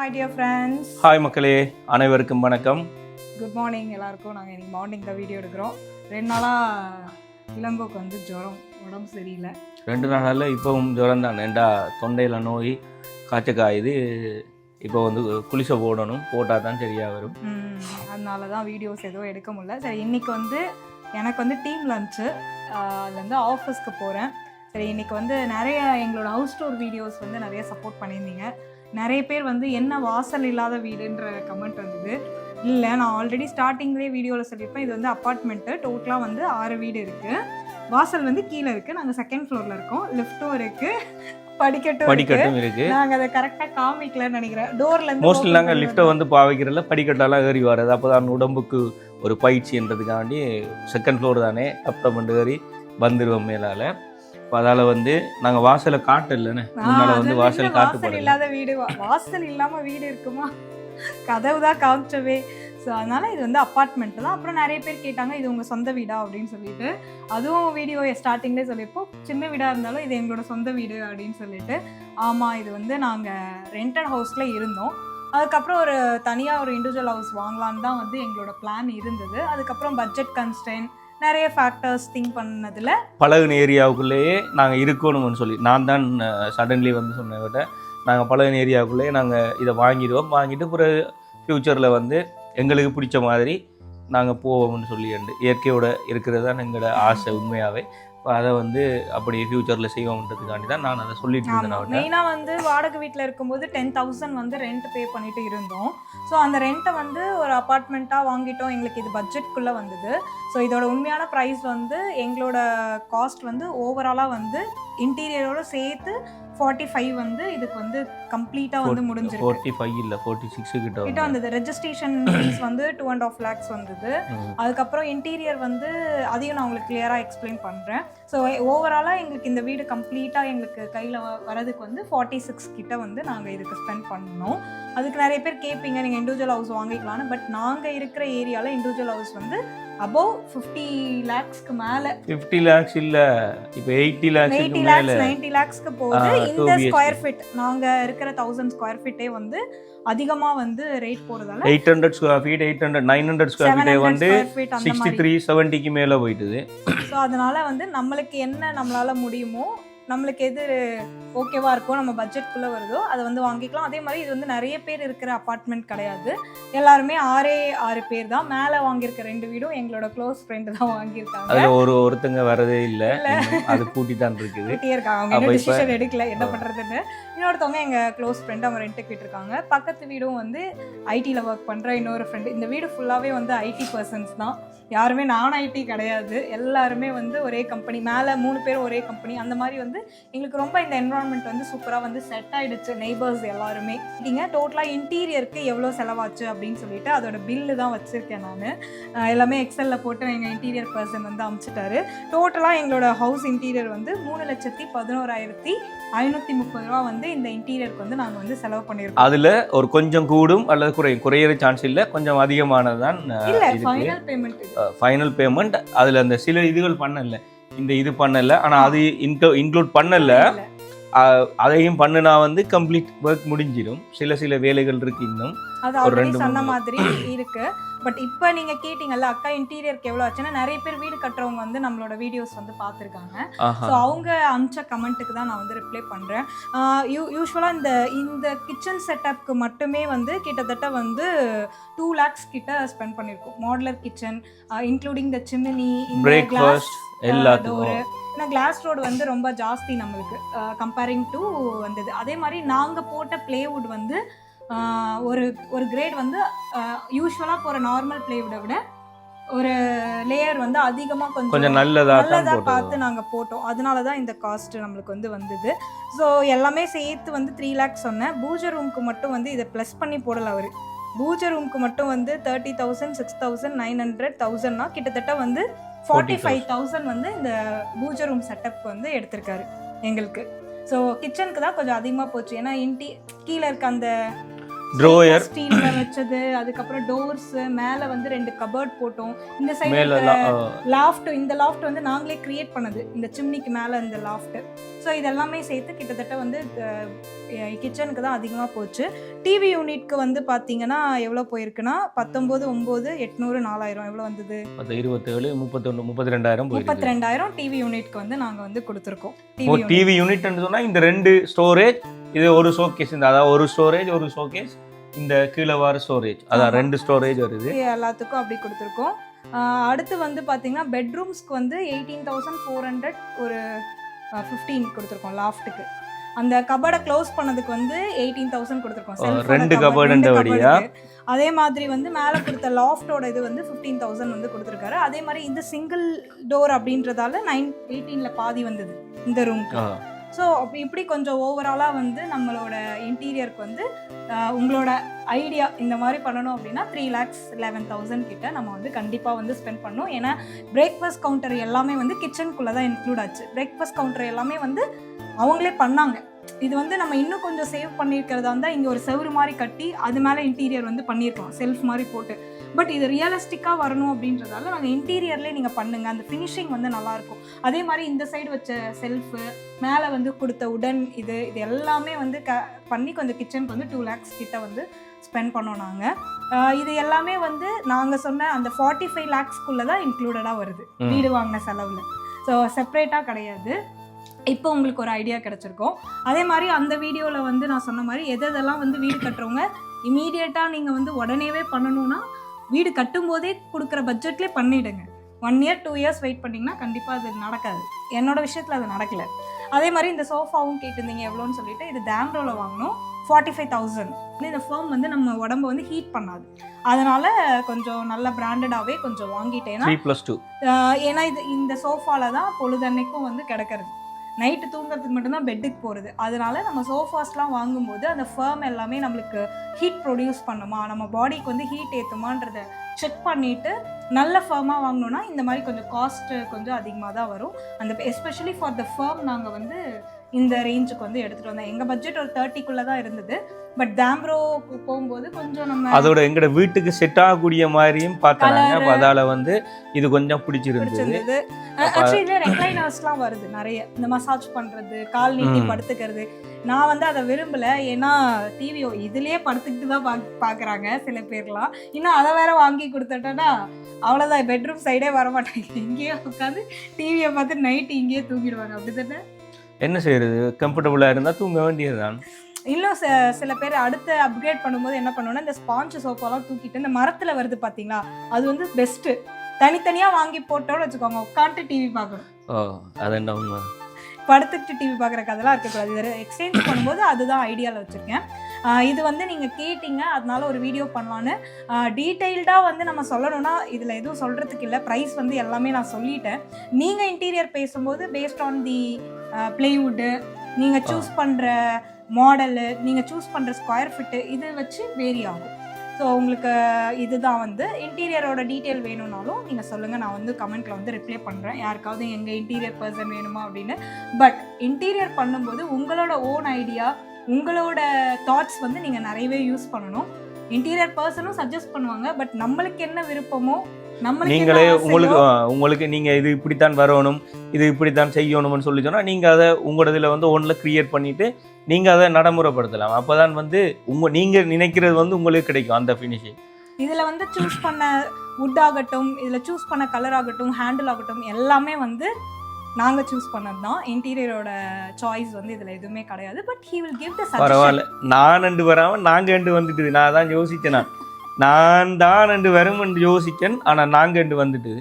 My dear friends hi மக்களே. அனைவருக்கும் வணக்கம். குட் மார்னிங் எல்லாருக்கும். நாங்கள் இன்னைக்கு மார்னிங் தான் வீடியோ எடுக்கிறோம். ரெண்டு நாளாக இளங்கோக்கு வந்து ஜுரம் உடம்பு சரியில்லை. ரெண்டு நாளால் இப்போவும் ஜுரம் தான். ஏண்டா தொண்டையில் நோய் காய்ச்ச காயுது இப்போ வந்து குளிசை போடணும். போட்டால் தான் சரியாக வரும். அதனால தான் வீடியோஸ் எதுவும் எடுக்க முடியல. சரி இன்னைக்கு வந்து எனக்கு வந்து டீம் லஞ்சு அதுலேருந்து ஆஃபீஸ்க்கு போகிறேன் சரி இன்னைக்கு வந்து நிறைய எங்களோட ஹவுஸ் டூர் வீடியோஸ் வந்து நிறைய சப்போர்ட் பண்ணியிருந்தீங்க. நிறைய பேர் வந்து என்ன வாசல் இல்லாத வீடுன்ற கமெண்ட் வந்தது. இல்லை நான் ஆல்ரெடி ஸ்டார்டிங்லேயே வீடியோவில் சொல்லியிருப்பேன். இது வந்து அப்பார்ட்மெண்ட்டு டோட்டலாக வந்து ஆறு வீடு இருக்குது வாசல் வந்து கீழே இருக்குது நாங்கள் செகண்ட் ஃப்ளோரில் இருக்கோம். லிஃப்ட்டும் இருக்குது படிக்கட்டும் படிக்கட்டும் இருக்கு. நாங்கள் அதை கரெக்டாக காமிக்கலன்னு நினைக்கிறேன். டோர்லேருந்து மோஸ்ட்லி நாங்கள் லிஃப்ட்டை வந்து பாவிக்கிறதில்ல. படிக்கட்டெல்லாம் ஏறி வர்றது. அப்போ தான் உடம்புக்கு ஒரு பயிற்சின்றதுக்காண்டி செகண்ட் ஃப்ளோர் தானே. அப்புறம் ஏறி வந்துடுவோம் மேலால். அதால் வந்து நாங்கள் வாசலை காட்டலன்னு முன்னால் வந்து வாசல் காட்டு வாசல் இல்லாத வீடு வாசல் இல்லாம வீடு இருக்குமா? கதவு தான் காமிச்சவே. ஸோ அதனால இது வந்து அப்பார்ட்மெண்ட் தான். அப்புறம் நிறைய பேர் கேட்டாங்க இது உங்க சொந்த வீடா? அப்படின்னு சொல்லிட்டு. அதுவும் வீடியோ ஸ்டார்டிங்லேயே சொல்லியிருப்போம். சின்ன வீடா இருந்தாலும் இது எங்களோட சொந்த வீடு அப்படின்னு சொல்லிட்டு. ஆமா இது வந்து நாங்க ரெண்டட் ஹவுஸ்ல இருந்தோம். அதுக்கப்புறம் ஒரு தனியாக ஒரு இண்டிவிஜுவல் ஹவுஸ் வாங்கலான்னு தான் வந்து எங்களோட பிளான் இருந்தது. அதுக்கப்புறம் பட்ஜெட் கன்ஸ்டன்ட் நிறைய ஃபேக்டர்ஸ் திங்க் பண்ணதில். பழகுன ஏரியாவுக்குள்ளேயே நாங்கள் இருக்கணும்னு சொல்லி நான் தான் சடன்லி வந்து சொன்ன விட நாங்கள் பழகுன ஏரியாவுக்குள்ளேயே நாங்கள் இதை வாங்கிடுவோம். வாங்கிட்டு பிறகு ஃப்யூச்சரில் வந்து எங்களுக்கு பிடிச்ச மாதிரி நாங்கள் போவோம்னு சொல்லி இயற்கையோட இருக்கிறது தான் எங்களோட ஆசை உண்மையாகவே அதை வந்து அப்படி ஃப்யூச்சரில் செய்வோம்ன்றதுக்காண்டி தான் நான் அதை சொல்லிட்டு இருந்தேன். மெயினாக வந்து வாடகை வீட்டில் இருக்கும்போது டென் தௌசண்ட் வந்து ரெண்ட் பே பண்ணிட்டு இருந்தோம். ஸோ அந்த ரெண்ட்டை வந்து ஒரு அப்பார்ட்மெண்ட்டாக வாங்கிட்டோம். எங்களுக்கு இது பட்ஜெட்குள்ளே வந்தது. ஸோ இதோட உண்மையான ப்ரைஸ் வந்து எங்களோட காஸ்ட் வந்து ஓவராலாக வந்து இன்டீரியரோட சேர்த்து ஃபார்ட்டி ஃபைவ் வந்து இதுக்கு வந்து கம்ப்ளீட்டாக வந்து முடிஞ்சிருக்கு. ஃபோர்ட்டி ஃபைவ் இல்லை ஃபோர்ட்டி சிக்ஸு கிட்ட கிட்ட வந்து வந்தது. ரெஜிஸ்ட்ரேஷன் ஃபீஸ் வந்து டூ அண்ட் ஆஃப் லேக்ஸ் வந்தது. அதுக்கப்புறம் இன்டீரியர் வந்து அதையும் நான் உங்களுக்கு கிளியராக எக்ஸ்பிளைன் பண்ணுறேன் ஸோ ஓவராலாக எங்களுக்கு இந்த வீடு கம்ப்ளீட்டாக எங்களுக்கு கையில் வரதுக்கு வந்து ஃபார்ட்டி சிக்ஸ் கிட்ட வந்து நாங்கள் இதுக்கு ஸ்பெண்ட் பண்ணோம். அதுக்கு நிறைய பேர் கேட்பீங்க நீங்கள் இண்டிவிஜுவல் ஹவுஸ் வாங்கிக்கலாம்னு. பட் நாங்கள் இருக்கிற ஏரியாவில் இண்டிவிஜுவல் ஹவுஸ் வந்து அபவ் ஃபிஃப்டி லேக்ஸ்க்கு மேலே. ஃபிஃப்டி லேக்ஸ் இல்லை இப்போ எயிட்டி லேக்ஸுக்கு எயிட்டி லேக்ஸ் நைன்டி லேக்ஸ்க்கு போகுது. இந்த 2 BHK. ஸ்கொயர் ஃபீட் நாங்கள் இருக்கிற தௌசண்ட் ஸ்கொயர் ஃபீட்டே வந்து அதிகமாக வந்து ரேட் போகிறதால eight hundred square feet eight hundred nine hundred square ஃபீட்டே வந்து சிக்ஸ்டி த்ரீ செவன்ட்டிக்கு மேலே போயிட்டுது. ஸோ அதனால வந்து நம்மளுக்கு என்ன நம்மளால முடியுமோ நம்மளுக்கு எது ஓகேவா இருக்கோ நம்ம பட்ஜெட்குள்ளே வருதோ அதை வந்து வாங்கிக்கலாம். அதே மாதிரி இது வந்து நிறைய பேர் இருக்கிற அப்பார்ட்மெண்ட் கிடையாது. எல்லாருமே ஆறே ஆறு பேர் தான். மேலே வாங்கியிருக்க ரெண்டு வீடும் எங்களோட க்ளோஸ் ஃப்ரெண்டு தான் வாங்கியிருக்காங்க. அதுல ஒரு ஒருத்தங்க வரதே இல்ல. அது பூட்டி தான் இருக்குது. கூட்டியே இருக்காங்க. அவங்க டிசிஷன் எடுக்கல. என்ன பண்றதுன்னு. இன்னொருத்தவங்க எங்க க்ளோஸ் ஃப்ரெண்ட் அவங்க ரெண்ட்டுக்கு விட்டுருக்காங்க. பக்கத்து வீடும் வந்து ஐடியில் ஒர்க் பண்ற இன்னொரு ஃப்ரெண்டு இந்த வீடு ஃபுல்லாவே வந்து ஐடி பர்சன்ஸ் தான். யாருமே நான் ஐடி கிடையாது. எல்லாருமே வந்து ஒரே கம்பெனி மேலே மூணு பேரும் ஒரே கம்பெனி அந்த மாதிரி வந்து எங்களுக்கு ரொம்ப இந்த என்வரான்மெண்ட் வந்து சூப்பராக வந்து செட் ஆயிடுச்சு நெய்பர்ஸ் எல்லாருமே. நீங்க டோட்டலாக இன்டீரியருக்கு எவ்வளோ செலவாச்சு அப்படின்னு சொல்லிட்டு அதோட பில்லு தான் வச்சிருக்கேன் நான். எல்லாமே எக்ஸல்ல போட்டு எங்கள் இன்டீரியர் பர்சன் வந்து அமுச்சிட்டாரு. டோட்டலாக எங்களோட ஹவுஸ் இன்டீரியர் வந்து மூணு லட்சத்தி பதினோராயிரத்தி ஐநூற்றி முப்பது ரூபா வந்து இந்த இன்டீரியருக்கு வந்து நாங்கள் வந்து செலவு பண்ணியிருக்கோம் அதுல ஒரு கொஞ்சம் கூடும் அல்லது குறையும் குறையிற சான்ஸ் இல்ல கொஞ்சம் அதிகமானதுதான் இல்லை இதுக்கு. ஃபைனல் பேமெண்ட் ஃபைனல் பேமெண்ட் அதுல அந்த சில இதுகள் பண்ணல. இந்த இது பண்ணல. ஆனா அது இன்க்ளூட் பண்ணல. அதையும் பண்ணுனா வந்து கம்ப்ளீட் ஒர்க் முடிஞ்சிடும். சில சில வேலைகள் இருக்கு இன்னும். அது ஆல்ரெடி சொன்ன. மாதிரி இருக்கு. பட் இப்போ நீங்கள் கேட்டிங்கல்ல அக்கா இன்டீரியருக்கு எவ்வளோ ஆச்சுன்னா நிறைய பேர் வீடு கட்டுறவங்க வந்து நம்மளோட வீடியோஸ் வந்து பார்த்துருக்காங்க. ஸோ அவங்க அனுப்பிச்ச கமெண்ட்டுக்கு தான் நான் வந்து ரிப்ளை பண்ணுறேன் யூ யூஸ்வலாக இந்த இந்த கிச்சன் செட்டப்க்கு மட்டுமே வந்து கிட்டத்தட்ட வந்து டூ லேக்ஸ் கிட்ட ஸ்பெண்ட் பண்ணியிருக்கோம் modular kitchen including the chimney breakfast எல்லாத்துக்கும். ஏன்னா கிளாஸ் ரோடு வந்து ரொம்ப ஜாஸ்தி நம்மளுக்கு கம்பேரிங் டு வந்தது. அதே மாதிரி நாங்கள் போட்ட பிளேவுட் வந்து ஒரு ஒரு கிரேட் வந்து யூஸ்வலாக போகிற நார்மல் பிளேவுடை விட ஒரு லேயர் வந்து அதிகமாக கொஞ்சம் கொஞ்சம் நல்லதா தான் நல்லதா போட்டோம் பார்த்து நாங்கள் போட்டோம். அதனால தான் இந்த காஸ்ட் நம்மளுக்கு வந்து வந்தது. ஸோ எல்லாமே சேர்த்து வந்து த்ரீ லேக்ஸ் சொன்னேன். பூஜை ரூமுக்கு மட்டும் வந்து இதை ப்ளஸ் பண்ணி போடல அவர். பூஜை ரூமுக்கு மட்டும் வந்து thirty thousand six thousand nine hundred தௌசண்ட்னா கிட்டத்தட்ட வந்து ஃபார்ட்டி ஃபைவ் தௌசண்ட் வந்து இந்த பூஜை ரூம் செட்டப்க்கு வந்து எடுத்திருக்காரு எங்களுக்கு. ஸோ கிச்சனுக்கு தான் கொஞ்சம் அதிகமாக போச்சு. ஏன்னா இன்டி கீழே இருக்க அந்த ட்ரோயர் ஸ்டீல்ல வச்சது அதுக்கப்புறம் டோர்ஸ் மேல வந்து ரெண்டு கபர்ட் போட்டோம். இந்த சைடு லாஃப்ட் இந்த லாஃப்ட் வந்து நாங்களே கிரியேட் பண்ணது. இந்த சிம்னிக்கு மேல இந்த லாஃப்ட் ஸோ இதெல்லாமே சேர்த்து கிட்டத்தட்ட வந்து கிச்சனுக்கு தான் அதிகமாக போச்சு. டிவி யூனிட்க்கு வந்து பார்த்தீங்கன்னா எவ்வளோ போயிருக்குன்னா பத்தொம்போது ஒம்பது எட்நூறு நாலாயிரம். எவ்வளோ வந்தது? பத்து இருபத்தேழு முப்பத்தொன்று முப்பத்தி ரெண்டாயிரம் முப்பத்தி ரெண்டாயிரம் டிவி யூனிட்க்கு வந்து நாங்கள் வந்து கொடுத்துருக்கோம். டிவி டிவி யூனிட்னு சொன்னா இந்த ரெண்டு ஸ்டோரேஜ் இது ஒரு ஷோகேஸ் இந்த அதாவது ஒரு ஸ்டோரேஜ் ஒரு ஷோகேஸ் இந்த கீழே வர ஸ்டோரேஜ் அதான். ரெண்டு ஸ்டோரேஜ் வருது. எல்லாத்துக்கும் அப்படி கொடுத்துருக்கோம். அடுத்து வந்து பார்த்தீங்கன்னா பெட்ரூம்ஸ்க்கு வந்து எயிட்டீன் தௌசண்ட் ஃபோர் ஹண்ட்ரட் ஒரு ஃபிஃப்டீன் கொடுத்துருக்கோம் லாஃப்ட்டுக்கு அந்த கபடை க்ளோஸ் பண்ணதுக்கு வந்து எயிட்டீன் தௌசண்ட் கொடுத்துருக்கோம் ரெண்டு வழியா? cupboard-க்கு. அதே மாதிரி வந்து மேலே கொடுத்த லாஃப்டோட இது வந்து ஃபிஃப்டீன் தௌசண்ட் வந்து கொடுத்துருக்காரு அதே மாதிரி இந்த சிங்கிள் டோர் அப்படின்றதால நைன் எயிட்டீனில் பாதி வந்தது இந்த ரூம்க்கு. ஸோ இப்படி கொஞ்சம் ஓவராலாக வந்து நம்மளோட இன்டீரியருக்கு வந்து உங்களோட ஐடியா இந்த மாதிரி பண்ணணும் அப்படின்னா த்ரீ லேக்ஸ் லெவன் தௌசண்ட் கிட்ட நம்ம வந்து கண்டிப்பாக வந்து ஸ்பெண்ட் பண்ணணும் ஏன்னா பிரேக்ஃபாஸ்ட் கவுண்டர் எல்லாமே வந்து கிச்சனுக்குள்ளே தான் இன்க்ளூட் ஆச்சு பிரேக்ஃபாஸ்ட் கவுண்டர் எல்லாமே வந்து அவங்களே பண்ணாங்க இது வந்து நம்ம இன்னும் கொஞ்சம் சேவ் பண்ணியிருக்கிறதா இருந்தால் இங்கே ஒரு செவுரு மாதிரி கட்டி அது மேலே இன்டீரியர் வந்து பண்ணியிருக்கலாம். செல்ஃப் மாதிரி போட்டு. பட் இது ரியலிஸ்டிக்காக வரணும் அப்படின்றதால நாங்கள் இன்டீரியர்லேயே நீங்கள் பண்ணுங்கள் அந்த ஃபினிஷிங் வந்து நல்லாயிருக்கும். அதே மாதிரி இந்த சைடு வச்ச செல்ஃபு மேலே வந்து கொடுத்த உடன் இது இது எல்லாமே வந்து க பண்ணி கொஞ்சம் கிச்சனுக்கு வந்து டூ லேக்ஸ் கிட்ட வந்து ஸ்பெண்ட் பண்ணோம் நாங்கள் இது எல்லாமே வந்து நாங்கள் சொன்ன அந்த ஃபார்ட்டி ஃபைவ் லேக்ஸ்க்குள்ளே தான் இன்க்ளூடடாக வருது. வீடு வாங்கின செலவில். ஸோ செப்பரேட்டாக கிடையாது. இப்போ உங்களுக்கு ஒரு ஐடியா கிடச்சிருக்கும். அதே மாதிரி அந்த வீடியோவில் வந்து நான் சொன்ன மாதிரி எது எதெல்லாம் வந்து வீடு கட்டுறவங்க இமீடியட்டாக நீங்கள் வந்து உடனேவே பண்ணணும்னா வீடு கட்டும்போதே கொடுக்குற பட்ஜெட்லேயே பண்ணிவிடுங்க one year two years wait பண்ணிங்கன்னா கண்டிப்பாக அது நடக்காது. என்னோட விஷயத்தில் அது நடக்கல. அதே மாதிரி இந்த சோஃபாவும் கேட்டிருந்தீங்க எவ்வளோன்னு சொல்லிட்டு இது டேம்ரோவில் வாங்கினோம் ஃபார்ட்டி ஃபைவ் தௌசண்ட் இந்த ஃபேம் வந்து நம்ம உடம்ப வந்து ஹீட் பண்ணாது. அதனால கொஞ்சம் நல்ல பிராண்டடாகவே கொஞ்சம் வாங்கிட்டேன்னா ஏன்னா இது இந்த சோஃபால தான் பொழுதன்னைக்கும் வந்து கிடக்கிறது. நைட்டு தூங்குறதுக்கு மட்டும்தான் பெட்டுக்கு போகிறது அதனால நம்ம சோஃபாஸ்லாம் வாங்கும்போது அந்த ஃபேம் எல்லாமே நம்மளுக்கு ஹீட் ப்ரொடியூஸ் பண்ணுமா? நம்ம பாடிக்கு வந்து ஹீட் ஏற்றுமான்றத செக் பண்ணிவிட்டு நல்ல ஃபேமாக வாங்கினோன்னா இந்த மாதிரி கொஞ்சம் காஸ்ட்டு கொஞ்சம் அதிகமாக தான் வரும். அந்த எஸ்பெஷலி ஃபார் த ஃபேம் நாங்கள் வந்து இந்த ரேஞ்சுக்கு வந்து எடுத்துகிட்டு வந்தோம் எங்கள் பட்ஜெட் ஒரு தேர்ட்டிக்குள்ளே தான் இருந்தது. பட் டேம்ரோக்கு போகும்போது கொஞ்சம் நம்ம அதோட எங்கட வீட்டுக்கு செட் ஆகக்கூடிய மாதிரியும் பார்த்தாங்க. அப்ப அதால வந்து இது கொஞ்சம் பிடிச்சிருந்தது. ஆக்சுவலி இதுல ரெக்ளைனர்ஸ்லாம் வருது நிறைய. இந்த மசாஜ் பண்றது கால் நீட்டி. படுத்துக்கிறது. நான் வந்து அதை விரும்பல. ஏன்னா டிவி இதுலயே படுத்துக்கிட்டு தான் பாக் பாக்குறாங்க சில பேர்லாம். இன்னும் அதை வேற வாங்கி கொடுத்துட்டேன்னா அவ்வளோதான் பெட்ரூம் சைடே வர மாட்டாங்க இங்கேயே உட்காந்து டிவியை பார்த்து நைட்டு இங்கேயே தூங்கிடுவாங்க. அப்படித்தானே என்ன செய்யறது கம்ஃபர்டபுளா இருந்தா தூங்க வேண்டியதுதான். இன்னும் ச- சில பேர் அடுத்து அப்கிரேட் பண்ணும்போது என்ன பண்ணுவோம்னா இந்த ஸ்பாஞ்ச் சோஃபாலாம் தூக்கிட்டு இந்த மரத்துல வருது பாத்தீங்களா? அது வந்து பெஸ்ட்டு தனித்தனியா வாங்கி போட்டோம்னு வச்சுக்கோங்க. உட்காந்துட்டு டிவி பார்க்கணும். ஓ அது என்ன உண்மை? படுத்துட்டு டிவி பார்க்குற கதெல்லாம் இருக்கக்கூடாது. இதை எக்ஸ்சேஞ்ச் பண்ணும்போது அதுதான் ஐடியாவில் வச்சுருக்கேன். இது வந்து நீங்கள் கேட்டிங்க அதனால ஒரு வீடியோ பண்ணலான்னு. டீட்டெயில்டாக வந்து நம்ம சொல்லணும்னா இதில் எதுவும் சொல்கிறதுக்கு இல்லை. ப்ரைஸ் வந்து எல்லாமே நான் சொல்லிட்டேன். நீங்கள் இன்டீரியர் பேசும்போது பேஸ்ட் ஆன் தி பிளேவுட்டு நீங்கள் சூஸ் பண்ணுற மாடலு நீங்கள் சூஸ் பண்ணுற ஸ்கொயர் ஃபிட்டு இது வச்சு வேரி ஆகும். ஸோ உங்களுக்கு இதுதான் வந்து இன்டீரியரோட டீட்டெயில் வேணும்னாலும் நீங்கள் சொல்லுங்கள் நான் வந்து கமெண்ட்டில் வந்து ரிப்ளை பண்ணுறேன் யாருக்காவது எங்கள் இன்டீரியர் பர்சன் வேணுமா அப்படின்னு. பட் இன்டீரியர் பண்ணும்போது உங்களோட ஓன் ஐடியா உங்களோட தாட்ஸ் வந்து நீங்கள் நிறையவே யூஸ் பண்ணணும். இன்டீரியர் பர்சனும் சஜஸ்ட் பண்ணுவாங்க பட் நம்மளுக்கு என்ன விருப்பமோ என்ன நீங்களே உங்களுக்கு உங்களுக்கு நீங்க இது இப்படித்தான் வரணும் இது இப்படித்தான் செய்யணும்னு சொல்லி சொன்னா நீங்க அதை உங்களோட இதுல வந்து ஒன்ல கிரியேட் பண்ணிட்டு நீங்க அதை நடைமுறைப்படுத்தலாம். அப்பதான் வந்து உங்க நீங்க நினைக்கிறது வந்து உங்களுக்கு கிடைக்கும் அந்த ஃபினிஷிங் இதில் வந்து சூஸ் பண்ண வுட் ஆகட்டும் இதில் சூஸ் பண்ண கலர் ஆகட்டும் ஹேண்டில் ஆகட்டும் எல்லாமே வந்து நாங்கள் சூஸ் பண்ணது தான் இன்டீரியரோட சாய்ஸ் வந்து இதில் எதுவுமே கிடையாது. But he will give the பரவாயில்ல. நான் ரெண்டு வராம நாங்க ரெண்டு வந்துட்டு நான் தான் யோசிச்சேன்? நான் நான் தான் ரெண்டு வரும் யோசிச்சேன். ஆனா நாங்க ரெண்டு வந்துட்டு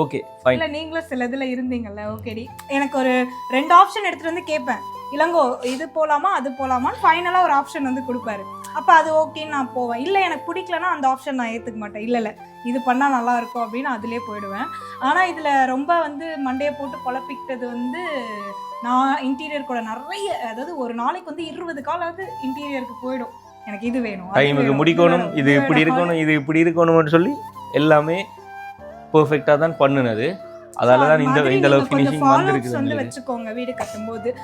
ஓகே ஃபைன் இல்லை நீங்களும் சில இதில் இருந்தீங்கல்ல. ஓகேடி எனக்கு ஒரு ரெண்டு ஆப்ஷன் எடுத்துகிட்டு வந்து கேட்பேன் இளங்கோ இது போகலாமா அது போகலாமான்னு ஃபைனலாக ஒரு ஆப்ஷன் வந்து கொடுப்பாரு. அப்போ அது ஓகேன்னு நான் போவேன். இல்லை எனக்கு பிடிக்கலனா அந்த ஆப்ஷன் நான் ஏற்றுக்க மாட்டேன். இல்லை இல்லை. இது பண்ணால் நல்லா இருக்கும் அப்படின்னு அதிலே போயிடுவேன். ஆனால் இதில் ரொம்ப வந்து மண்டையை போட்டு குழப்பிக்கிட்டது வந்து நான் இன்டீரியர் கூட நிறைய அதாவது ஒரு நாளைக்கு வந்து இருபது காலாவது இன்டீரியருக்கு போயிடும். எனக்கு இது வேணும் டைமுக்கு முடிக்கணும் இது இப்படி. இருக்கணும் இது இப்படி இருக்கணும்னு சொல்லி எல்லாமே பெர்ஃபெக்டாக தான் பண்ணுனது. அதால தான் இந்த இந்த அளவு ஃபினிஷிங் வந்திருக்குது வந்து. வச்சுக்கோங்க வீடு கட்டும்போது.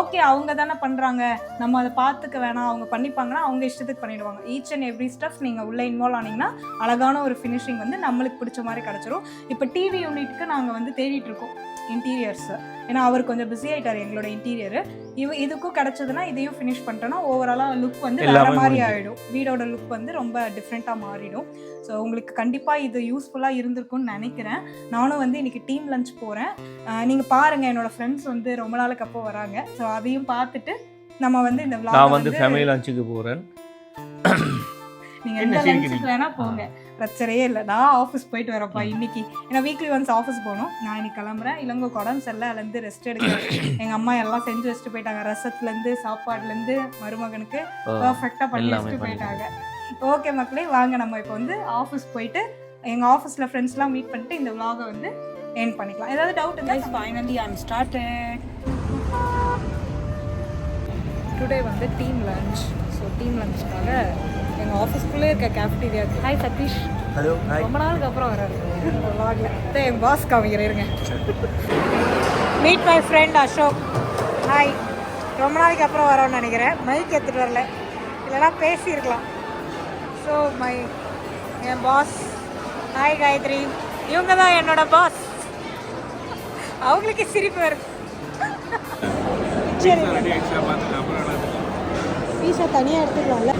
ஓகே அவங்க தானே பண்றாங்க. நம்ம அதை பார்த்துக்க வேணாம். அவங்க பண்ணிப்பாங்கன்னா அவங்க இஷ்டத்துக்கு பண்ணிடுவாங்க. ஈச் அண்ட் எவ்ரி ஸ்டெப் நீங்க உள்ள இன்வால்வ் ஆனீங்கன்னா அழகான ஒரு ஃபினிஷிங் வந்து நம்மளுக்கு பிடிச்ச மாதிரி கிடைச்சிரும். இப்போ டிவி யூனிட்க்கு நாங்க வந்து தேடிட்டு இருக்கோம். இன்டீரியர்ஸ் ஏன்னா அவர் கொஞ்சம் பிஸி ஆயிட்டாரு எங்களோட இன்டீரியர் இவ இதுக்கும் கிடைச்சதுன்னா இதையும் ஃபினிஷ் பண்ணிட்டோம்னா ஓவராலாக லுக் வந்து வேற மாதிரி. ஆயிடும். வீடோட லுக் வந்து ரொம்ப டிஃப்ரெண்ட்டாக மாறிடும். ஸோ உங்களுக்கு கண்டிப்பாக இது யூஸ்ஃபுல்லாக இருந்திருக்கும்னு நினைக்கிறேன். நானும் வந்து இன்னைக்கு டீம் லஞ்ச் போகிறேன் நீங்கள் பாருங்கள் என்னோட ஃப்ரெண்ட்ஸ் வந்து ரொம்ப நாளுக்கு அப்போ வராங்க. ஸோ அதையும் பார்த்துட்டு நம்ம வந்து இந்த நான் வந்து ஃபேமிலி லஞ்சுக்கு போறேன். நீங்கள் என்ன எந்த? லஞ்சுக்கு வேணால் போங்க. பிரச்சனையே இல்லை. நான் ஆஃபீஸ் போயிட்டு வரேன்ப்பா இன்னைக்கு. ஏன்னா வீக்லி ஒன்ஸ் ஆஃபீஸ் போகணும். நான் இன்னைக்கு கிளம்புறேன். இளங்கோ உடம்பு சரியில்லை. அதுலேருந்து ரெஸ்ட் எடுக்கிறேன். எங்கள் அம்மா எல்லாம் செஞ்சு வச்சுட்டு போயிட்டாங்க. ரசத்துலேருந்து சாப்பாடுலேருந்து மருமகனுக்கு பர்ஃபெக்டாக பண்ணி வச்சுட்டு போயிட்டாங்க. ஓகே மக்களே வாங்க. நம்ம இப்போ வந்து ஆஃபீஸ் போயிட்டு எங்கள் ஆஃபீஸில் ஃப்ரெண்ட்ஸ்லாம் மீட் பண்ணிட்டு இந்த vlog-அ வந்து என் பண்ணிக்கலாம். ஏதாவது டவுட் இருந்தால் ஃபைனலி ஐம் ஸ்டார்டட் டுடே வந்து டீம் லஞ்ச் ஸோ டீம் லஞ்சுக்காக எங்கள் ஆஃபீஸ்க்குள்ளே இருக்க கேஃப்டீரியா ஹாய் சதீஷ் ஹலோ ரொம்ப நாளுக்கு அப்புறம் வராரு இதான் என் பாஸ் காமிக்கிறேன் இருங்க. Meet my friend Ashok hi ரொம்ப நாளைக்கு அப்புறம் வரோம்னு நினைக்கிறேன். மைக் எடுத்துகிட்டு வரல. இல்லைனா பேசியிருக்கலாம். ஸோ மை என் பாஸ் ஹாய் காயத்ரி இவங்க தான் என்னோட பாஸ் அவங்களுக்கே சிரிப்பு வருது சரி பீஸை தனியாக எடுத்துக்கலாம்ல.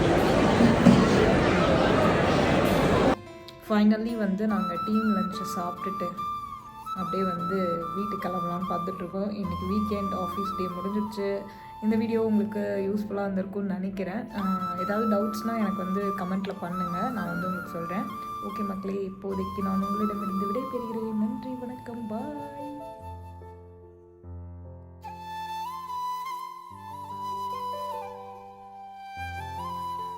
ஃபைனலி வந்து நாங்கள் டீம் லஞ்சை சாப்பிட்டுட்டு அப்படியே வந்து வீட்டுக்கு கிளம்பலான்னு பார்த்துட்ருக்கோம் இன்றைக்கி வீக்கெண்ட் ஆஃபீஸ் டே முடிஞ்சிடுச்சு இந்த வீடியோ உங்களுக்கு யூஸ்ஃபுல்லாக இருந்திருக்கும்னு நினைக்கிறேன். ஏதாவது டவுட்ஸ்னால் எனக்கு வந்து கமெண்ட்டில் பண்ணுங்கள் நான் வந்து உங்களுக்கு சொல்கிறேன் ஓகே மக்களே இப்போதைக்கு நான் உங்களிடமிருந்து விடைபெறுகிறேன். நன்றி வணக்கம். பாய்